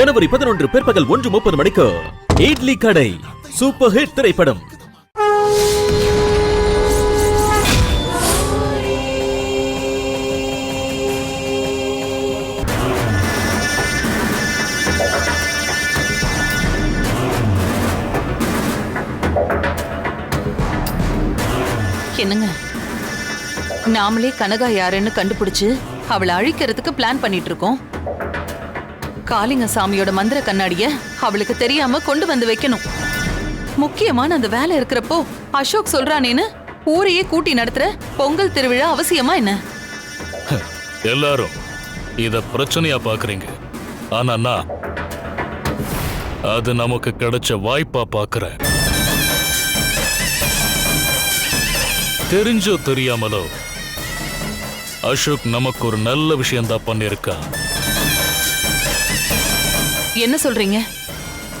ஜனவரி பதினொன்று பிற்பகல் ஒன்று முப்பது மணிக்கு இட்லி கடை சூப்பர் ஹிட் திரைப்படம். என்னங்க? நாமளே கனகா யாருன்னு கண்டுபிடிச்சு அவளை அழிக்கிறதுக்கு பிளான் பண்ணிட்டு இருக்கோம். காளிங்க சாமியோட மந்திர கண்ணாடிய அவளுக்கு தெரியாம கொண்டு வந்து வைக்கணும். முக்கியமான அந்த வேலை இருக்கிறப்போ அசோக் சொல்றானேன்னு ஊரையே கூட்டி நடத்துற பொங்கல் திருவிழா அவசியமா என்ன? எல்லாரும் இத பிரச்சனையா பாக்குறீங்க. ஆனா நான் அது நமக்கு கிடைச்ச வாய்ப்பா பாக்குறேன். தெரிஞ்சோ தெரியாமலோ அசோக் நமக்கு ஒரு நல்ல விஷயம் தான் பண்ணிருக்கான் என்ன சொல்றீங்க?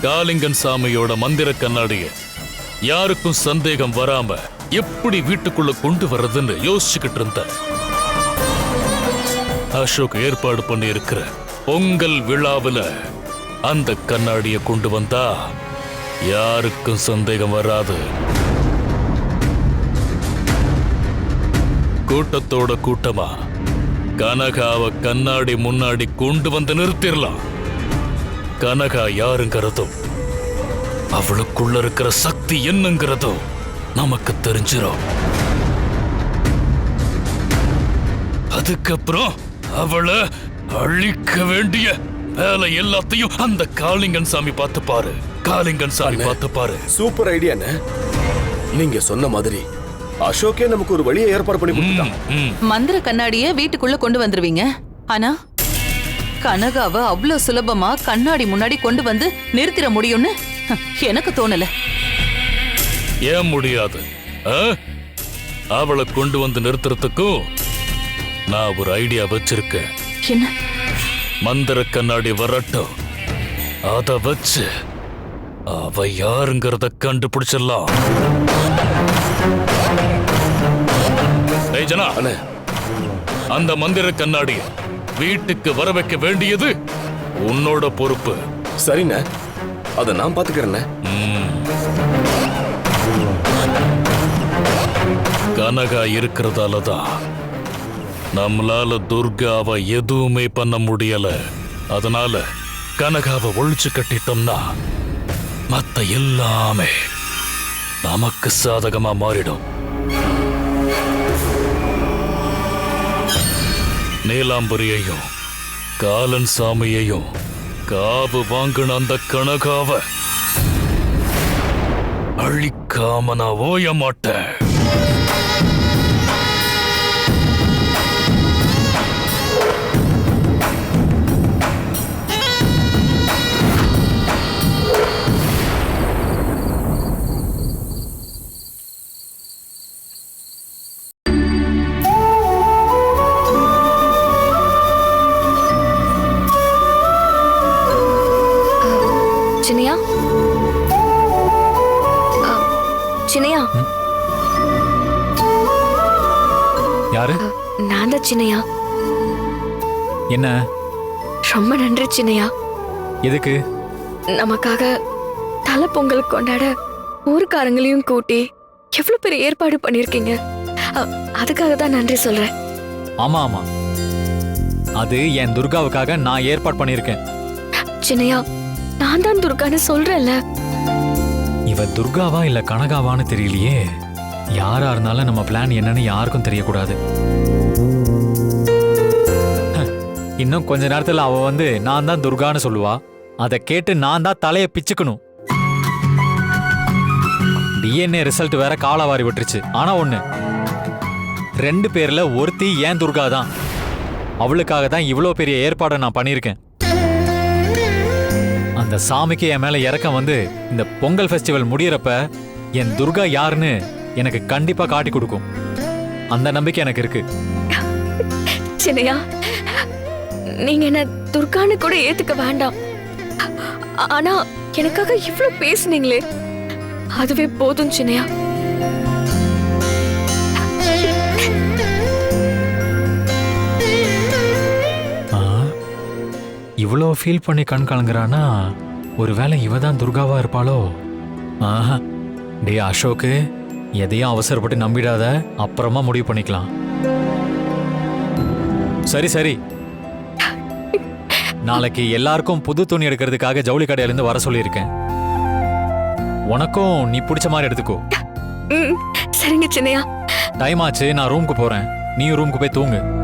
காளிங்கன் சாமியோட மந்திர கண்ணாடிய யாருக்கும் சந்தேகம் வராம எப்படி வீட்டுக்குள்ள கொண்டு வர்றதுன்னு யோசிச்சுக்கிட்டு இருந்த அசோக் ஏற்பாடு பண்ணி இருக்கிற பொங்கல் விழாவுல அந்த கண்ணாடிய கொண்டு வந்தா யாருக்கும் சந்தேகம் வராது. கூட்டத்தோட கூட்டமா கனகாவ கண்ணாடி முன்னாடி கொண்டு வந்து நிறுத்திடலாம் கனகா யாருங்கிறதும் அவளுக்குள்ள இருக்கிற சக்தி என்னங்கிறதும் நமக்கு தெரிஞ்சிரும். அதுக்கப்புறம் அவளை அழிக்க வேண்டிய வேலை எல்லாத்தையும் அந்த காளிங்கன் சாமி பார்த்து பாரு. காளிங்கன் சாமி பார்த்து பாரு. சூப்பர் ஐடியாண்ணே நீங்க சொன்ன மாதிரி அசோக்கே நமக்கு ஒரு வழியை ஏற்பாடு பண்ணி. மந்திர கண்ணாடிய வீட்டுக்குள்ள கொண்டு வந்துருவீங்க. ஆனா கனகாவ அவ்வளோ சுலபமா கண்ணாடி முன்னாடி கொண்டு வந்து நிறுத்திட முடியும்னு? எனக்கு தோணல. ஏன் முடியாது? அவளை கொண்டு வந்து நிறுத்துறதுக்கும் நான் ஒரு ஐடியா வச்சிருக்கேன். என்ன? மந்திர கண்ணாடி வரட்டும். அத வச்சு அவ யாருங்கிறத கண்டுபிடிச்சிடலாம். ஜனா. அந்த மந்திர கண்ணாடி வீட்டுக்கு வர வைக்க வேண்டியது உன்னோட பொறுப்பு. சரிண்ணே. அதை நான் பாத்துக்கிறேண்ணே. கனகா இருக்கிறதால தான் நம்மளால துர்காவை எதுவுமே பண்ண முடியல. அதனால கனகாவை ஒழிச்சு கட்டிட்டோம்னா மத்த எல்லாமே நமக்கு சாதகமா மாறிடும். நீலாம்பரியையும் காலன் சாமியையும் காவு வாங்கின அந்த கணகாவ அழிக்காம நான் ஓய மாட்டேன். சின்னையா? சின்னையா? யாரு? நான் தான் சின்னையா. என்ன? ரொம்ப நன்றி சின்னையா. எதுக்கு? நமக்காக தலை பொங்கல் கொண்டாட ஊருக்காரங்களையும் கூட்டி எவ்வளவு பெரிய ஏற்பாடு பண்ணிருக்கீங்க. அதுக்காக தான் நன்றி சொல்றேன். ஆமா ஆமா. அது என் துர்காவுக்காக நான் ஏற்பாடு பண்ணியிருக்கேன் சின்னையா நான் தான் துர்கான்னு சொல்றேன்ல. இவ துர்காவா இல்ல கனகாவான்னு தெரியலையே. யாரா இருந்தாலும் நம்ம பிளான் என்னன்னு யாருக்கும் தெரியக்கூடாது. இன்னும் கொஞ்ச நேரத்துல அவ வந்து நான் தான் துர்கான்னு சொல்லுவா. அதை கேட்டு நான் தான் தலைய பிச்சுக்கணும். டிஎன்ஏ ரிசல்ட் வேற காலவாரி விட்டுருச்சு. ஆனா ஒண்ணு ரெண்டு பேர்ல ஒருத்தி ஏன் துர்கா தான்? அவளுக்காக தான் இவ்வளோ பெரிய ஏற்பாடை நான் பண்ணியிருக்கேன். அந்த சாமிக்கு என் மேல இறக்கம் வந்து இந்த பொங்கல் ஃபெஸ்டிவல் முடியறப்ப என் துர்கா யாருன்னு எனக்கு கண்டிப்பா காட்டி கொடுக்கும். அந்த நம்பிக்கை எனக்கு இருக்கு. சின்னையா நீங்க என்ன துர்கான்னு கூட ஏத்துக்க வேண்டாம். ஆனா எனக்காக இவ்வளவு பேசுனீங்களே. அதுவே போதும் சின்னையா. இவ்வளோ ஃபீல் பண்ணி கண் கலங்குறானா? ஒருவேளை இவ தான் துர்காவா இருப்பாளோ? ஆஹா. டே அசோக்கு எதையும் அவசரப்பட்டு நம்பிடாத. அப்புறமா முடிவு பண்ணிக்கலாம். சரி சரி. நாளைக்கு எல்லாருக்கும் புது துணி எடுக்கிறதுக்காக ஜவுளி கடையிலேருந்து வர சொல்லியிருக்கேன். உனக்கும் நீ பிடிச்ச மாதிரி எடுத்துக்கோ. சரிங்க சின்னையா. டைம் ஆச்சு நான் ரூமுக்கு போறேன். நீ ரூமுக்கு போய் தூங்கு.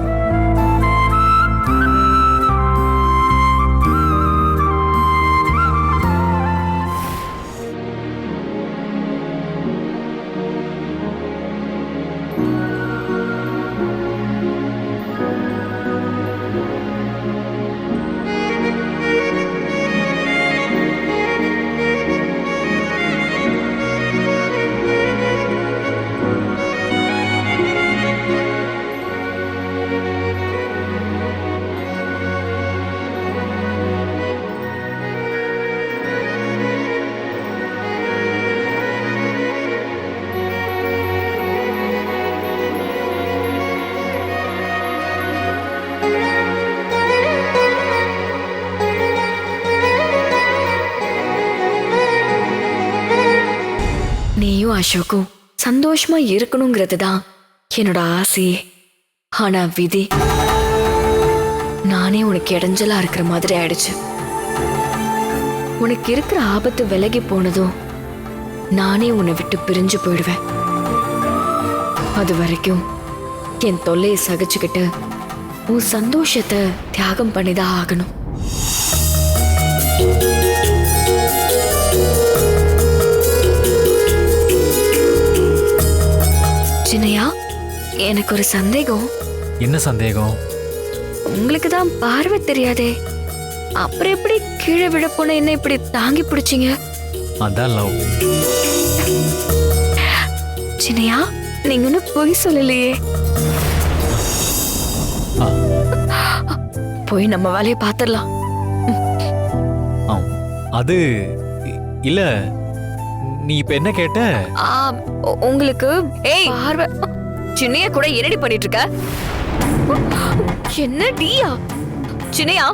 நீயும் அசோக்கும் சந்தோஷமா இருக்கணுங்கிறது தான் என்னோட ஆசையே. ஆனா விதி நானே உனக்கு இடைஞ்சலா இருக்கிற மாதிரி ஆயிடுச்சு. உனக்கு இருக்கிற ஆபத்து விலகி போனதும் நானே உன்னை விட்டு பிரிஞ்சு போயிடுவேன். அது வரைக்கும் என் தொல்லையை சகிச்சுக்கிட்டு உன் சந்தோஷத்தை தியாகம் பண்ணிதான் ஆகணும். சின்னையா எனக்கு ஒரு சந்தேகம். என்ன சந்தேகம்? உங்களுக்கு தான் பார்வை தெரியாதே. அப்புறம் எப்படி கீழே விழ போன என்ன இப்படி தாங்கி பிடிச்சீங்க? அதான் லவ். சின்னையா நீங்க ஒன்னும் பொய் சொல்லலையே. போய் நம்ம வேலையை பார்த்துடலாம். அது இல்ல நீ இப்ப என்ன கேட்ட? உங்களுக்கு ஏய்! பார்வை சின்னையா கூட என்னடி பண்ணிட்டு இருக்க என்ன டீயா? சின்னையா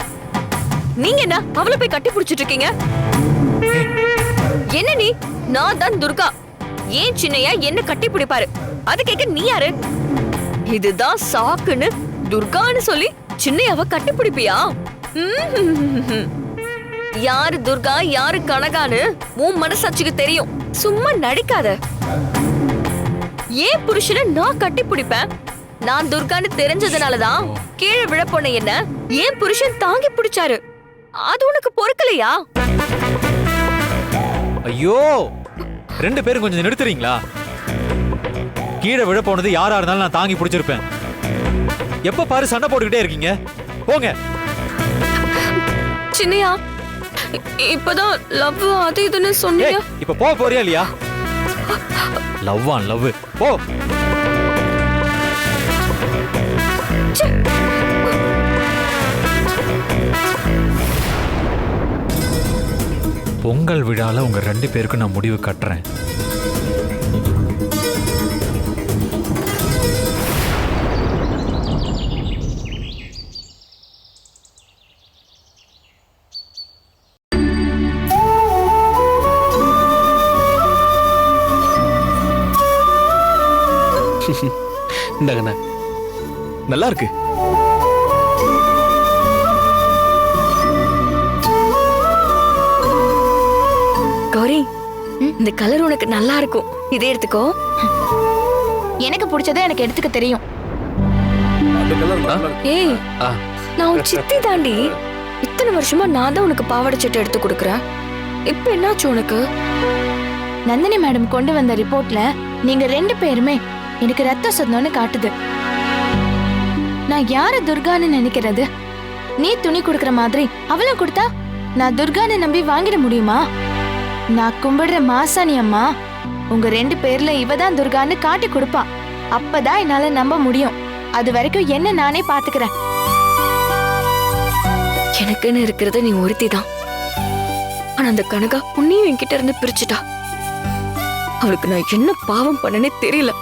நீங்க என்ன அவளை போய் கட்டி பிடிச்சிட்டு இருக்கீங்க என்ன நீ? நான் தான் துர்கா. ஏன் சின்னையா என்ன கட்டி பிடிப்பாரு? அது கேட்க நீ யாரு? இதுதான் சாக்குன்னு துர்கான்னு சொல்லி சின்னையாவ கட்டி பிடிப்பியா. யாரு துர்கா யாரு கனகான்னு உன் மனசாட்சிக்கு தெரியும். சும்மா நடிக்காத. ஏன் புருஷனை நான் கட்டி பிடிப்பேன்? நான் துர்கான்னு தெரிஞ்சதுனாலதான் கீழே விழப்போன என்ன? ஏன் புருஷன் தாங்கி பிடிச்சாரு? அது உனக்கு பொறுக்கலையா? ஐயோ! ரெண்டு பேரும் கொஞ்சம் நிறுத்துறீங்களா? கீழே விழ போனது யாரா இருந்தாலும் நான் தாங்கி பிடிச்சிருப்பேன். எப்ப பாரு சண்டை போட்டுக்கிட்டே இருக்கீங்க. போங்க. சின்னையா இப்பதான் லவ் அது இதுன்னு சொன்னீங்க. இப்ப போக போறியா இல்லையா? Love on love. போ. பொங்கல் விழால உங்க ரெண்டு பேருக்கும் நான் முடிவு கட்டுறேன். இந்தாங்கண்ணா. நல்லா இருக்கு கௌரி இந்த கலர் உனக்கு நல்லா இருக்கும் இதே எடுத்துக்கோ. எனக்கு பிடிச்சதை எனக்கு எடுத்துக்க தெரியும். ஏய் ஆ. நான் உன் சித்தி தாண்டி இத்தனை வருஷமா நான் தான் உனக்கு பாவாடை சட்டை எடுத்து கொடுக்குறேன். இப்ப என்னாச்சு உனக்கு? நந்தினி மேடம் கொண்டு வந்த ரிப்போர்ட்ல நீங்க ரெண்டு பேருமே எனக்கு ரத்த சொந்தம்னு காட்டுது. நான் யார துர்கான்னு நினைக்கிறது? நீ துணி கொடுக்கற மாதிரி அவளும் கொடுத்தா நான் துர்கான்னு நம்பி வாங்கிட முடியுமா? நான் கும்பிடுற மாசாணி அம்மா உங்க ரெண்டு பேர்ல இவ தான் துர்கான்னு காட்டி கொடுப்பா. அப்பதான் என்னால நம்ப முடியும். அது வரைக்கும் என்ன நானே பாத்துக்கிறேன். எனக்குன்னு இருக்கிறது நீ ஒருத்தி தான் ஆனா அந்த கனகா உன்னையும் என்கிட்ட இருந்து பிரிச்சுட்டா. அவளுக்கு நான் என்ன பாவம் பண்ணனே தெரியல.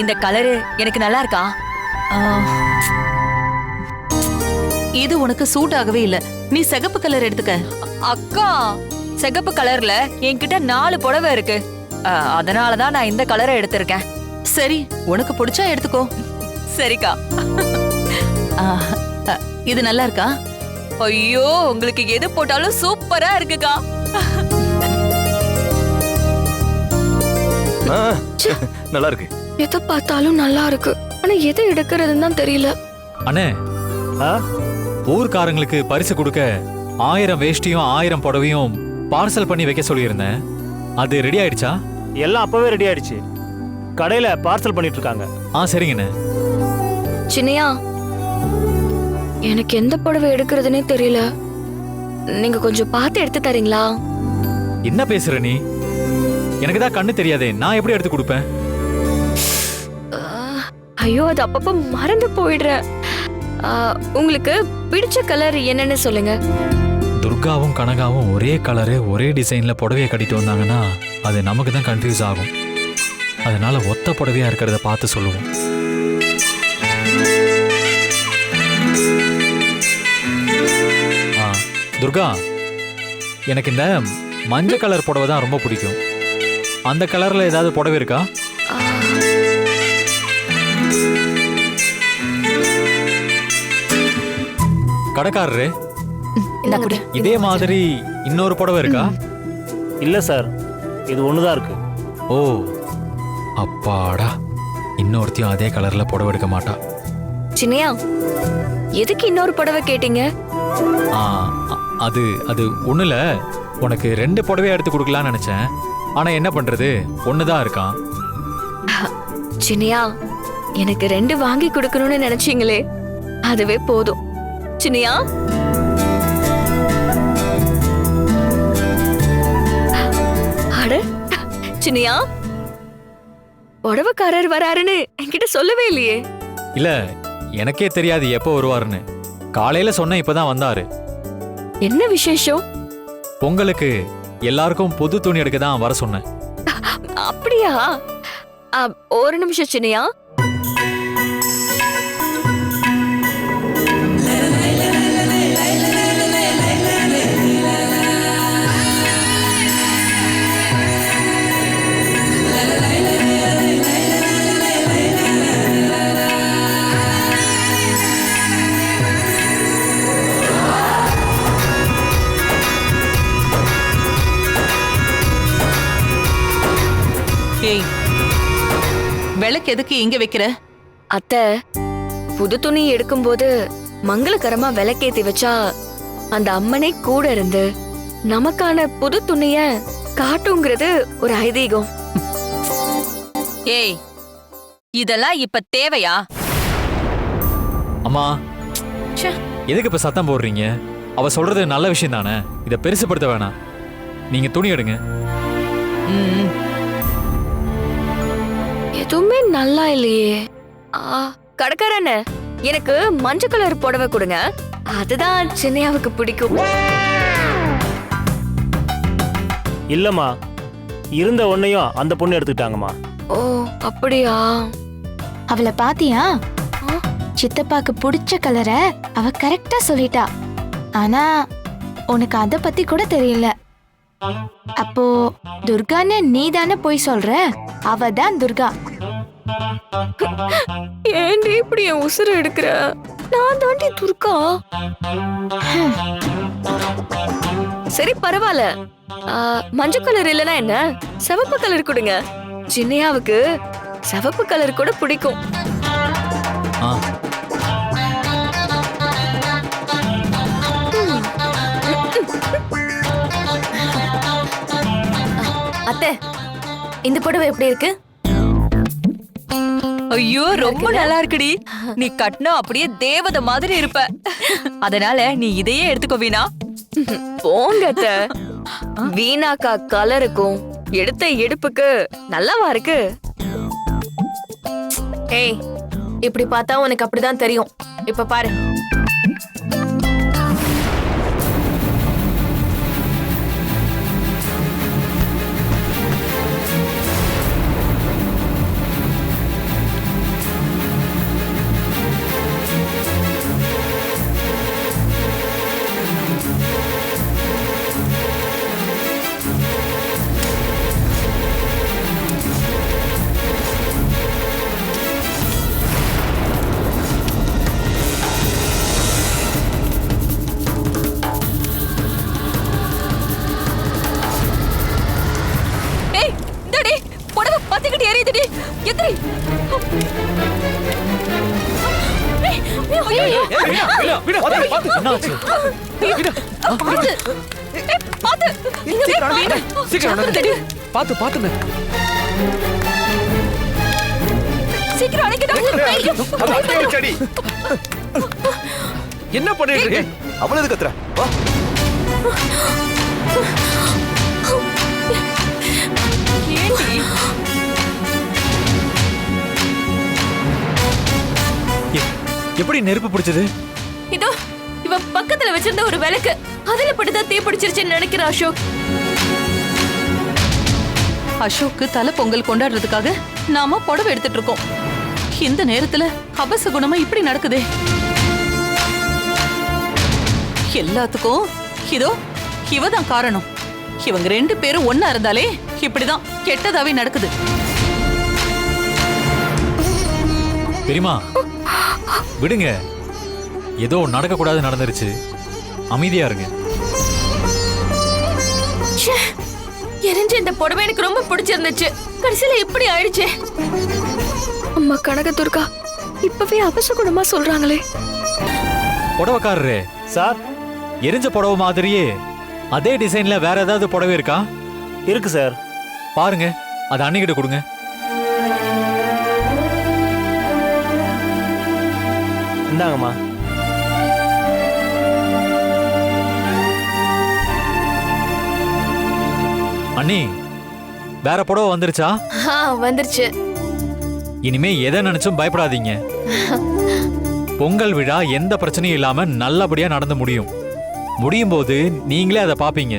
இந்த கலரு எனக்கு நல்லா இருக்கா. இது உனக்கு சூட் ஆகவே இல்ல. நீ சிகப்பு கலர் எடுத்துக்க. அக்கா சிகப்பு கலர்ல என்கிட்ட நாலு புடவை இருக்கு. அதனாலதான் நான் இந்த கலரை எடுத்திருக்கேன். சரி உனக்கு பிடிச்சா எடுத்துக்கோ. சரிக்கா. இது நல்லா இருக்கா? ஐயோ உங்களுக்கு எது போட்டாலும் சூப்பரா இருக்குக்கா. நல்லா இருக்கு. எதை பார்த்தாலும் நல்லா இருக்கு. ஆனா எதை எடுக்கிறதுன்னு தான் தெரியல. அண்ணே ஊர்க்காரங்களுக்கு பரிசு கொடுக்க ஆயிரம் வேஷ்டியும் ஆயிரம் புடவையும் பார்சல் பண்ணி வைக்க சொல்லியிருந்தேன். அது ரெடி ஆயிடுச்சா? எல்லாம் அப்பவே ரெடி ஆயிடுச்சு. கடையில பார்சல் பண்ணிட்டு இருக்காங்க. ஆ சரிங்கண்ணே. சின்னையா எனக்கு எந்த புடவை எடுக்கிறதுனே தெரியல. நீங்க கொஞ்சம் பார்த்து எடுத்து தரீங்களா? என்ன பேசுற நீ? எனக்கு தான் கண்ணு தெரியாதே. நான் எப்படி எடுத்து கொடுப்பேன்? ஐயோ அது அப்பப்ப மறந்து போயிடுறேன். உங்களுக்கு பிடிச்ச கலர் என்னன்னு சொல்லுங்க. துர்காவும் கனகாவும் ஒரே கலரு ஒரே டிசைன்ல புடவைய கட்டிட்டு வந்தாங்கன்னா அது நமக்கு தான் கன்ஃபியூஸ் ஆகும். அதனால ஒத்த புடவையா இருக்கிறத பார்த்து சொல்லுவோம். ஆ, துர்கா எனக்கு இந்த மஞ்சள் கலர் புடவை தான் ரொம்ப பிடிக்கும். அந்த கலர்ல ஏதாவது புடவை இருக்கா? கடைக்காரரு. இந்த குடி. இதே மாதிரி இன்னொரு புடவை இருக்கா? இல்ல சார். இது ஒண்ணுதான் இருக்கு. ஓ அப்பாடா. இன்னொருத்தையும் அதே கலர்ல புடவை எடுக்க மாட்டா. சின்னையா எதுக்கு இன்னொரு புடவை கேட்டீங்க? ஆ, அ- அது அது ஒண்ணுல. உனக்கு ரெண்டு புடவையா எடுத்து கொடுக்கலாம்னு நினைச்சேன். ஆனா என்ன பண்றது? ஒண்ணுதான் இருக்கான் சின்னையா எனக்கு ரெண்டு வாங்கி கொடுக்கணும்னு நினைச்சீங்களே. அதுவே போதும். சின்னையா அட சின்னையா? புடவைக்காரர் வராருன்னு என்கிட்ட சொல்லவே இல்லையே. இல்ல எனக்கே தெரியாது எப்போ வருவாருன்னு. காலையில சொன்ன இப்பதான் வந்தாரு. என்ன விசேஷம்? பொங்கலுக்கு எல்லாருக்கும் புது துணி எடுக்க தான் வர சொன்னேன். அப்படியா? அ, ஒரு நிமிஷம் சின்னையா. விளக்கு எதுக்கு இங்க வைக்கிற? அத்தை புது துணி எடுக்கும்போது மங்களகரமா விளக்கேத்தி வச்சா அந்த அம்மனே கூட இருந்து நமக்கான புது துணிய காட்டுங்கிறது ஒரு ஐதீகம். ஏய் இதெல்லாம் இப்ப தேவையா? அம்மா ச்சே. எதுக்கு இப்ப சத்தம் போடுறீங்க? அவ சொல்றது நல்ல விஷயம் தானே இதை பெருசுப்படுத்த வேணாம். நீங்க துணி எடுங்க. ம், எதுவுமே நல்லா இல்லையே. ஆ, கடைக்காரண்ணே எனக்கு மஞ்சள் கலர் புடவை கொடுங்க. அதுதான் சின்னையாவுக்கு பிடிக்கும். இல்லம்மா இருந்த ஒன்னையும் அந்த பொண்ணு எடுத்துக்கிட்டாங்கம்மா. ஓ அப்படியா? அவளை பாத்தியா? சித்தப்பாக்கு பிடிச்ச கலரை அவ கரெக்டா சொல்லிட்டா. ஆனா உனக்கு அத பத்தி கூட தெரியல. அப்போ துர்கான்னு நீ தானே போய் சொல்ற? அவ தான் துர்கா. ஏன்டி இப்படி என் உசுறு எடுக்கிற? நான் தாண்டி துர்கா. சரி பரவாயில்ல. ஆ, மஞ்சள் கலர் இல்லனா என்ன? சிவப்பு கலர் கொடுங்க. சின்னையாவுக்கு சிவப்பு கலர் கூட பிடிக்கும். அத்தை இந்த புடவை எப்படி இருக்கு? ஐயோ ரொம்ப நல்லா இருக்குடி நீ கட்டினா அப்படியே தேவதை மாதிரி இருப்ப. அதனால நீ இதையே எடுத்துக்கோ வீணா. போங்க. வீணாக்கா கலருக்கும் எடுத்த எடுப்புக்கு நல்லாவா இருக்கு? ஏய் இப்படி பார்த்தா உனக்கு அப்படிதான் தெரியும். இப்ப பாரு. பாத்து பாத்துங்க சீக்கிரம் அணைக்கிட்டா அது அடி வச்சடி. என்ன பண்ணிட்டு இருக்க அவள எதுக்கு கத்துற வா எ- எப்படி நெருப்பு பிடிச்சது இதோ இவ பக்கத்துல வச்சிருந்த ஒரு விளக்கு. அதுல பட்டுதான் தீ பிடிச்சிருச்சுன்னு நினைக்கிற அசோக். அசோக்கு தலை பொங்கல் கொண்டாடுறதுக்காக நாம புடவை எடுத்துட்டு இருக்கோம். இந்த நேரத்துல அபசகுணமா இப்படி நடக்குதே? எல்லாத்துக்கும் இதோ இவதான் காரணம். இவங்க ரெண்டு பேரும் ஒண்ணா இருந்தாலே இப்படிதான் கெட்டதாவே நடக்குது. பெரியமா விடுங்க. ஏதோ நடக்கக்கூடாது நடந்துருச்சு. அமைதியா இருங்க. எரிஞ்ச இந்த புடவை எனக்கு ரொம்ப பிடிச்சிருந்துச்சு. கடைசியில இப்படி ஆயிடுச்சு? அம்மா கனக துர்கா இப்பவே அபசகுணமா சொல்றாங்களே. புடவைக்காரரே சார்? எரிஞ்ச புடவை மாதிரியே அதே டிசைன்ல வேற ஏதாவது புடவை இருக்கா? இருக்கு சார். பாருங்க அது அன்னிக்கிட்ட கொடுங்க. இந்தாங்கம்மா. அண்ணி வேற புடவை வந்துருச்சா? ஆ வந்துருச்சு. இனிமே எதை நினைச்சும் பயப்படாதீங்க. பொங்கல் விழா எந்த பிரச்சனையும் இல்லாம நல்லபடியா நடந்து முடியும். முடியும் போது நீங்களே அதை பாப்பீங்க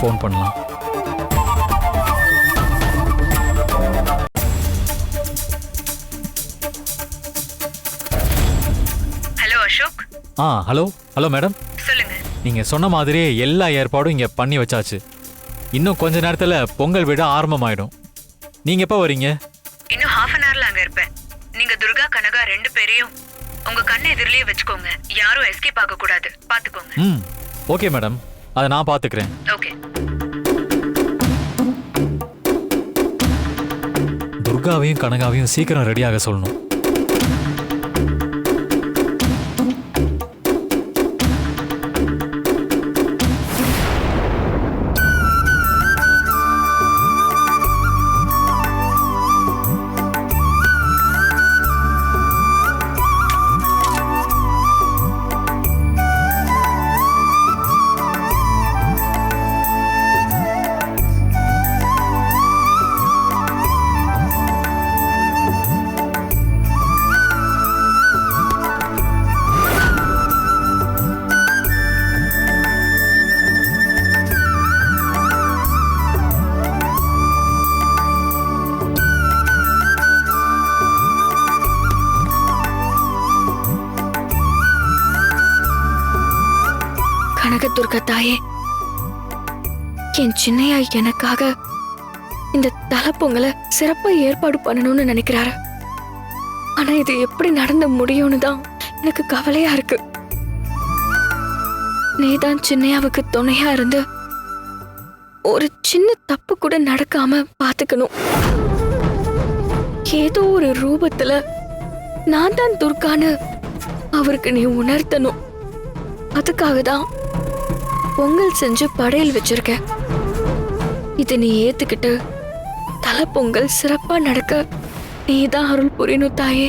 ஃபோன் பண்ணலாம். ஹலோ அசோக் ஆ ஹலோ ஹலோ மேடம் சொல்லுங்க. நீங்க சொன்ன மாதிரியே எல்லா ஏற்பாடும் இங்க பண்ணி வச்சாச்சு. இன்னும் கொஞ்ச நேரத்துல பொங்கல் விட ஆரம்பமாயிடும். நீங்க எப்போ வரீங்க? இன்னும் ஹாஃப் அன் ஹவர்ல அங்க இருப்பேன். நீங்க துர்கா கனகா ரெண்டு பேரையும் உங்க கண்ணு எதிரிலேயே வச்சுக்கோங்க. யாரும் எஸ்கேப் ஆக கூடாது பாத்துக்கோங்க. ம் ஓகே மேடம் அதை நான் பாத்துக்கிறேன். ஓகே துர்காவையும் கனகாவையும் சீக்கிரம் ரெடியாக சொல்லணும் தாயே என் சின்னையா எனக்காக இந்த தலைப்பொங்கலை சிறப்பா ஏற்பாடு பண்ணணும்னு நினைக்கிறாரு. ஆனா இது எப்படி நடந்து முடியும்னு தான் எனக்கு கவலையா இருக்கு. நீதான் சின்னையாவுக்கு துணையா இருந்து ஒரு சின்ன தப்பு கூட நடக்காம பாத்துக்கணும். ஏதோ ஒரு ரூபத்துல நான் தான் துர்கான்னு அவருக்கு நீ உணர்த்தணும். அதுக்காக தான் பொங்கல் செஞ்சு படையல் வச்சிருக்க. இதை நீ ஏத்துக்கிட்டு தலை பொங்கல் சிறப்பா நடக்க. நீ தான் அருள் புரியணும் தாயே.